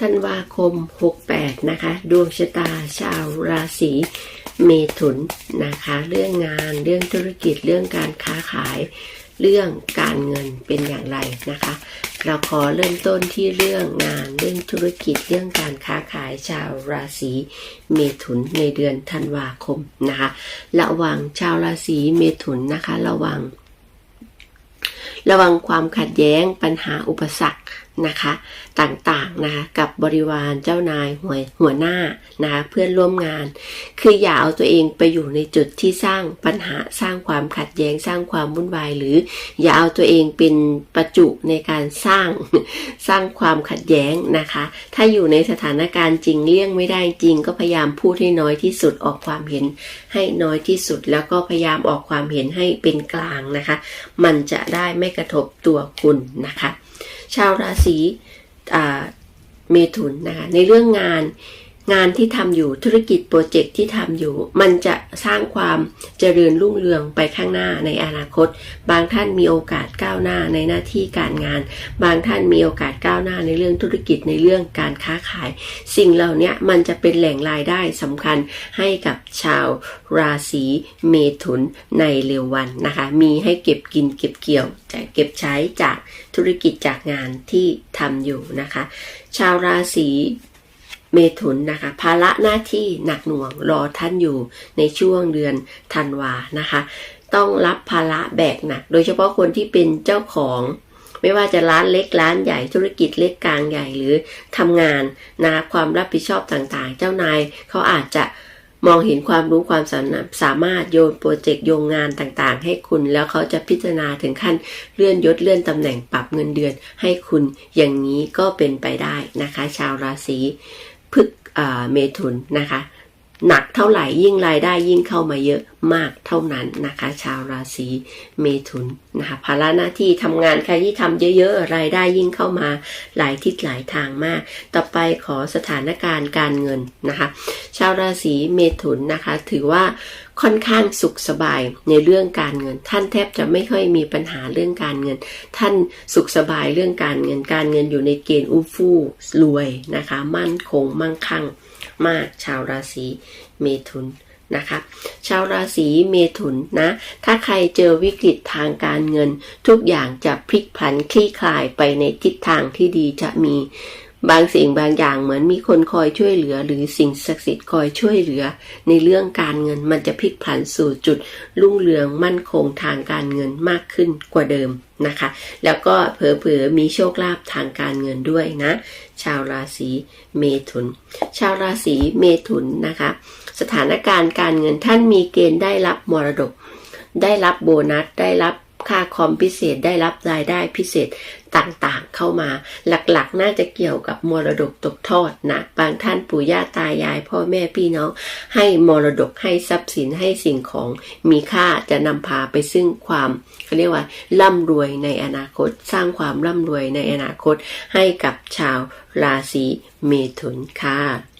ธันวาคม 68 นะคะ ดวงชะตาชาวราศีเมถุนนะคะ เรื่องงานเรื่องธุรกิจเรื่องการค้าขายเรื่องการเงินเป็นอย่างไรนะคะ เราขอเริ่มต้นที่เรื่องงานเรื่องธุรกิจเรื่องการค้าขายชาวราศีเมถุนในเดือนธันวาคมนะคะระวังชาวราศีเมถุนนะคะ ระวัง ระวังความขัดแย้งปัญหาอุปสรรค นะคะต่างๆนะคะกับบริวารเจ้านายหัวหัวหน้านะคะเพื่อนร่วมงาน คืออย่าเอาตัวเองไปอยู่ในจุดที่สร้างปัญหาสร้างความขัดแย้งสร้างความวุ่นวาย หรืออย่าเอาตัวเองเป็นประจุในการสร้างสร้างความขัดแย้งนะคะ ถ้าอยู่ในสถานการณ์จริงเลี่ยงไม่ได้จริง ก็พยายามพูดให้น้อยที่สุดออกความเห็นให้น้อยที่สุด แล้วก็พยายามออกความเห็นให้เป็นกลางนะคะ มันจะได้ไม่กระทบตัวคุณนะคะ ชาวราศีเมถุนนะคะในเรื่องงาน งานที่ทำอยู่ธุรกิจโปรเจกต์ที่ทำอยู่ มันจะสร้างความเจริญรุ่งเรืองไปข้างหน้าในอนาคต บางท่านมีโอกาสก้าวหน้าในหน้าที่การงาน บางท่านมีโอกาสก้าวหน้าในเรื่องธุรกิจในเรื่องการค้าขาย สิ่งเหล่านี้มันจะเป็นแหล่งรายได้สำคัญให้กับชาวราศีเมถุนในเร็ววันนะคะ มีให้เก็บกินเก็บเกี่ยวจะเก็บใช้จากธุรกิจจากงานที่ทำอยู่นะคะ ชาวราศี เมถุนนะคะภาระหน้าที่หนักหน่วงรอท่านอยู่ในช่วงเดือนธันวานะคะ ต้องรับภาระแบกหนัก โดยเฉพาะคนที่เป็นเจ้าของไม่ว่าจะร้านเล็กร้านใหญ่ธุรกิจเล็กกลางใหญ่หรือทำงานนะความรับผิดชอบต่างๆ เจ้านายเขาอาจจะมองเห็นความรู้ความสามารถโยนโปรเจกต์โยงงานต่างๆ ให้คุณแล้วเขาจะพิจารณาถึงขั้นเลื่อนยศเลื่อนตำแหน่งปรับเงินเดือนให้คุณอย่างนี้ก็เป็นไปได้นะคะ ชาวราศี พฤกเมถุนนะคะ หนักเท่าไหร่ยิ่งรายได้ยิ่งเข้ามาเยอะมากเท่านั้นนะคะ ชาวราศีเมถุนนะคะภาระหน้าที่ทำงานใครที่ทำเยอะๆรายได้ยิ่งเข้ามาหลายทิศหลายทางมาก ต่อไปขอสถานการณ์การเงินนะคะ ชาวราศีเมถุนนะคะ ถือว่าค่อนข้างสุขสบายในเรื่องการเงิน ท่านแทบจะไม่ค่อยมีปัญหาเรื่องการเงิน ท่านสุขสบายเรื่องการเงินการเงินอยู่ในเกณฑ์อู้ฟู่รวยนะคะ มั่นคงมั่งคั่ง มากชาวราศีเมถุนนะคะ ชาวราศีเมถุนนะ ถ้าใครเจอวิกฤตทางการเงิน ทุกอย่างจะพลิกผันคลี่คลายไปในทิศทางที่ดีจะมี บางสิ่งบางอย่างเหมือนมีคนคอยช่วยเหลือ หรือสิ่งศักดิ์สิทธิ์คอยช่วยเหลือ ในเรื่องการเงินมันจะพลิกผันสู่จุดรุ่งเรืองมั่นคงทางการเงินมากขึ้นกว่าเดิมนะคะ แล้วก็เผลอๆมีโชคลาภทางการเงินด้วยนะ ชาวราศีเมถุน ชาวราศีเมถุนนะคะ สถานการณ์การเงินท่านมีเกณฑ์ได้รับมรดก ได้รับโบนัสได้รับ ค่าคอมพิเศษได้รับรายได้พิเศษต่างๆเข้ามา หลักๆ น่าจะเกี่ยวกับมรดกตกทอดนะบางท่านปู่ย่าตายาย พ่อแม่พี่น้อง ให้มรดกให้ทรัพย์สินให้สิ่งของมีค่าจะนำพาไปซึ่งความเขาเรียกว่าร่ำรวยในอนาคต สร้างความร่ำรวยในอนาคตให้กับชาวราศีเมถุนค่ะ